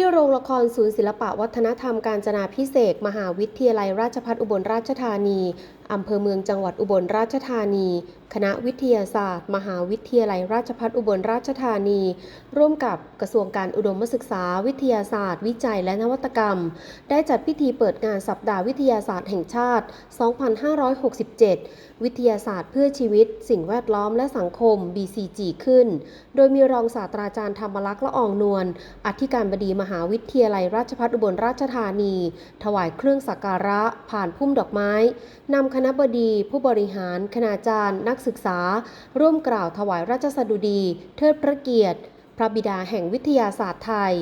ที่โรงละครศูนย์ศิลปะวัฒนธรรมการจนาพิเศษ มหาวิทยาลัยราชภัฏอุบลราชธานี อำเภอเมืองจังหวัดอุบลราชธานี คณะวิทยาศาสตร์ มหาวิทยาลัยราชภัฏอุบลราชธานี ร่วมกับกระทรวงการอุดมศึกษา วิทยาศาสตร์ วิจัยและนวัตกรรม ได้จัดพิธีเปิดงานสัปดาห์วิทยาศาสตร์แห่งชาติ 2567 วิทยาศาสตร์เพื่อชีวิต สิ่งแวดล้อมและสังคม BCG ขึ้น โดยมีรองศาสตราจารย์ธรรมลักษณ์ละอองนวลอธิการบดีมหาวิทยาลัยราชภัฏอุบลราชธานี ถวายเครื่องสักการะ ผ่านพุ่มดอกไม้นำคณะบดี ผู้บริหารคณาจารย์นักศึกษา ร่วมกล่าวถวายราชสดุดี เทิดพระเกียรติ พระบิดาแห่งวิทยาศาสตร์ไทย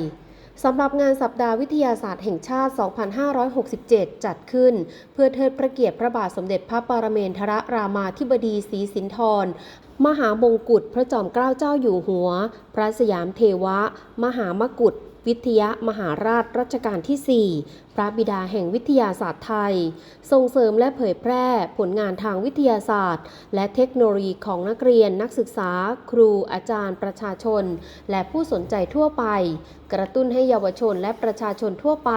สำหรับงานสัปดาห์วิทยาศาสตร์แห่งชาติ 2567 จัดขึ้น เพื่อเทิดพระเกียรติพระบาทสมเด็จพระปรเมนทรรามาธิบดีศรีสินธร มหามงกุฎพระจอมเกล้าเจ้าอยู่หัว พระสยามเทวะ มหามกุฎ วิทยามหาราชรัชกาลที่ 4 พระบิดาแห่งวิทยาศาสตร์ไทย ส่งเสริมและเผยแพร่ผลงานทางวิทยาศาสตร์ และเทคโนโลยีของนักเรียนนักศึกษา ครูอาจารย์ ประชาชน และผู้สนใจทั่วไป กระตุ้นให้เยาวชนและประชาชนทั่วไป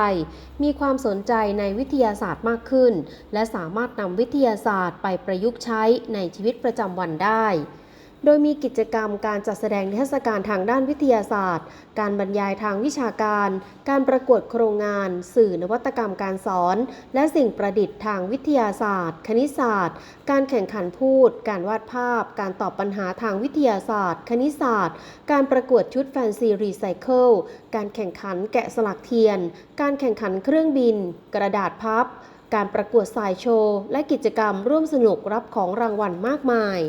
มีความสนใจในวิทยาศาสตร์มากขึ้น และสามารถนำวิทยาศาสตร์ไปประยุกต์ใช้ในชีวิตประจำวันได้ โดยมีกิจกรรมการจัดแสดงนิทรรศการทางด้านวิทยาศาสตร์ การบรรยายทางวิชาการ การประกวดโครงงาน สื่อนวัตกรรมการสอน และสิ่งประดิษฐ์ทางวิทยาศาสตร์ คณิตศาสตร์ การแข่งขันพูด การวาดภาพ การตอบปัญหาทางวิทยาศาสตร์ คณิตศาสตร์ การประกวดชุดแฟนซีรีไซเคิล การแข่งขันแกะสลักเทียน การแข่งขันเครื่องบิน กระดาษพับ การประกวดสายโชว์ และกิจกรรมร่วมสนุกรับของรางวัลมากมาย